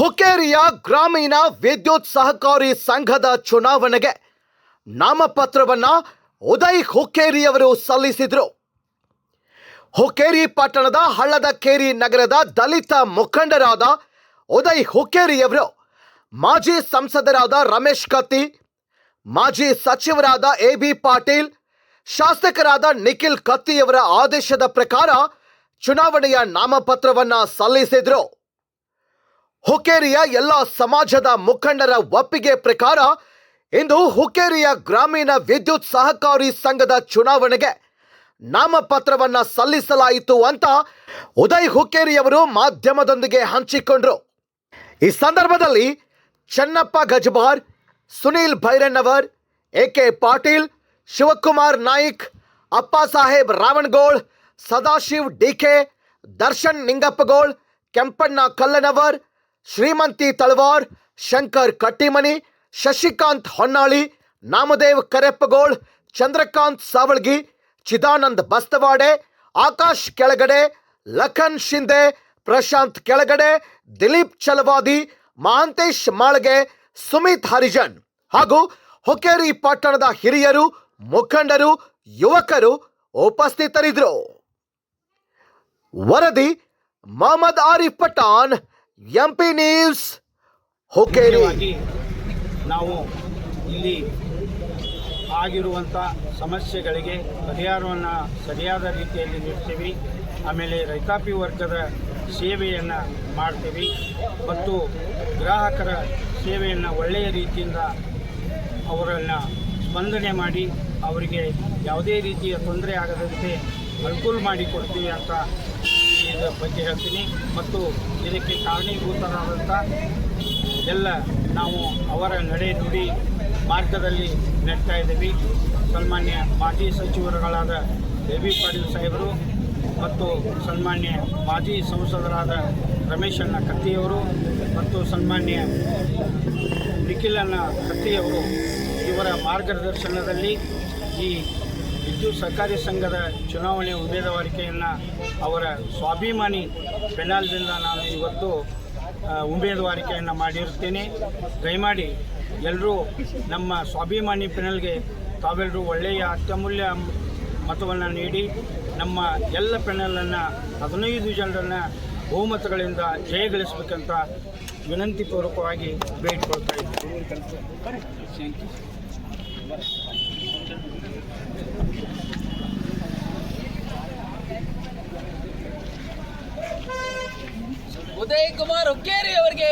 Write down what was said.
ಹುಕ್ಕೇರಿಯ ಗ್ರಾಮೀಣ ವಿದ್ಯುತ್ ಸಹಕಾರಿ ಸಂಘದ ಚುನಾವಣೆಗೆ ನಾಮಪತ್ರವನ್ನ ಉದಯ್ ಹುಕ್ಕೇರಿಯವರು ಸಲ್ಲಿಸಿದರು. ಹುಕ್ಕೇರಿ ಪಟ್ಟಣದ ಹಳ್ಳದ ಕೇರಿ ನಗರದ ದಲಿತ ಮುಖಂಡರಾದ ಉದಯ್ ಹುಕ್ಕೇರಿಯವರು ಮಾಜಿ ಸಂಸದರಾದ ರಮೇಶ್ ಕತ್ತಿ, ಮಾಜಿ ಸಚಿವರಾದ ಎ ಬಿ ಪಾಟೀಲ್, ಶಾಸಕರಾದ ನಿಖಿಲ್ ಕತ್ತಿಯವರ ಆದೇಶದ ಪ್ರಕಾರ ಚುನಾವಣೆಯ ನಾಮಪತ್ರವನ್ನ ಸಲ್ಲಿಸಿದ್ರು. ಹುಕ್ಕೇರಿಯ ಎಲ್ಲ ಸಮಾಜದ ಮುಖಂಡರ ಒಪ್ಪಿಗೆ ಪ್ರಕಾರ ಇಂದು ಹುಕ್ಕೇರಿಯ ಗ್ರಾಮೀಣ ವಿದ್ಯುತ್ ಸಹಕಾರಿ ಸಂಘದ ಚುನಾವಣೆಗೆ ನಾಮಪತ್ರವನ್ನ ಸಲ್ಲಿಸಲಾಯಿತು ಅಂತ ಉದಯ್ ಹುಕ್ಕೇರಿಯವರು ಮಾಧ್ಯಮದೊಂದಿಗೆ ಹಂಚಿಕೊಂಡ್ರು. ಈ ಸಂದರ್ಭದಲ್ಲಿ Chennappa Gajabar, Sunil Bhairannavar A K Patil, Shivakumar Naik, Appa Saheb Ravangol, Sadashiv DK Darshan Ningappagol, Kempanna Kallanavar Shrimanti Talawar, Shankar Kattimani, Shashikant Honnali, Namdev Kareppagol, Chandrakant Savalgi, Chidanand Bastawade, Akash Kelagade, Lakhan Shinde, Prashant ಕೆಳಗಡೆ, ದಿಲೀಪ್ ಚಲವಾದಿ, ಮಹಾಂತೇಶ್ ಮಾಳ್ಗೆ, ಸುಮಿತ್ ಹರಿಜನ್ ಹಾಗೂ ಹುಕೇರಿ ಪಟ್ಟಣದ ಹಿರಿಯರು, ಮುಖಂಡರು, ಯುವಕರು ಉಪಸ್ಥಿತರಿದ್ದರು. ವರದಿ, Mohammed Arif Pathan MP news Hukkeri ನಾವು ಇಲ್ಲಿ ಆಗಿರುವಂಥ ಸಮಸ್ಯೆಗಳಿಗೆ ಪರಿಹಾರವನ್ನು ಸರಿಯಾದ ರೀತಿಯಲ್ಲಿ ನೀಡ್ತೀವಿ. ಆಮೇಲೆ ರೈತಾಪಿ ವರ್ಗದ ಸೇವೆಯನ್ನು ಮಾಡ್ತೀವಿ. ಮತ್ತು ಗ್ರಾಹಕರ ಸೇವೆಯನ್ನು ಒಳ್ಳೆಯ ರೀತಿಯಿಂದ ಅವರನ್ನು ಸ್ಪಂದನೆ ಮಾಡಿ ಅವರಿಗೆ ಯಾವುದೇ ರೀತಿಯ ತೊಂದರೆ ಆಗದಂತೆ ಅನುಕೂಲ ಮಾಡಿಕೊಡ್ತೀವಿ ಅಂತ ಬಗ್ಗೆ ಹೇಳ್ತೀನಿ. ಮತ್ತು ಇದಕ್ಕೆ ಕಾರಣೀಭೂತರಾದಂಥ ಎಲ್ಲ ನಾವು ಅವರ ನಡೆ ನುಡಿ ಮಾರ್ಗದಲ್ಲಿ ನಡ್ತಾ ಇದ್ದೀವಿ. ಸನ್ಮಾನ್ಯ ಮಾಜಿ ಸಚಿವರುಗಳಾದ ಬಿ ಪಾಟೀಲ್ ಸಾಹೇಬರು ಮತ್ತು ಸನ್ಮಾನ್ಯ ಮಾಜಿ ಸಂಸದರಾದ ರಮೇಶಣ್ಣ ಕತ್ತಿಯವರು ಮತ್ತು ಸನ್ಮಾನ್ಯ ನಿಖಿಲಣ್ಣ ಕತ್ತಿಯವರು ಇವರ ಮಾರ್ಗದರ್ಶನದಲ್ಲಿ ಈ ವಿದ್ಯುತ್ ಸಹಕಾರಿ ಸಂಘದ ಚುನಾವಣೆ ಉಮೇದುವಾರಿಕೆಯನ್ನು ಅವರ ಸ್ವಾಭಿಮಾನಿ ಪೆನಾಲ್ದಿಂದ ನಾನು ಇವತ್ತು ಉಮೇದುವಾರಿಕೆಯನ್ನು ಮಾಡಿರುತ್ತೇನೆ. ದಯಮಾಡಿ ಎಲ್ಲರೂ ನಮ್ಮ ಸ್ವಾಭಿಮಾನಿ ಪೆನಲ್ಗೆ ತಾವೆಲ್ಲರೂ ಒಳ್ಳೆಯ, ಅತ್ಯಮೂಲ್ಯ ಮತವನ್ನು ನೀಡಿ, ನಮ್ಮ ಎಲ್ಲ ಪೆನಲನ್ನು ಹದಿನೈದು ಜನರನ್ನು ಬಹುಮತಗಳಿಂದ ಜಯಗಳಿಸಬೇಕಂತ ವಿನಂತಿಪೂರ್ವಕವಾಗಿ ಬೇಡಿಕೊಳ್ತಾ ಇದ್ದೀನಿ. ಉದಯ್ ಕುಮಾರ್ ಹುಕ್ಕೇರಿ ಅವರಿಗೆ.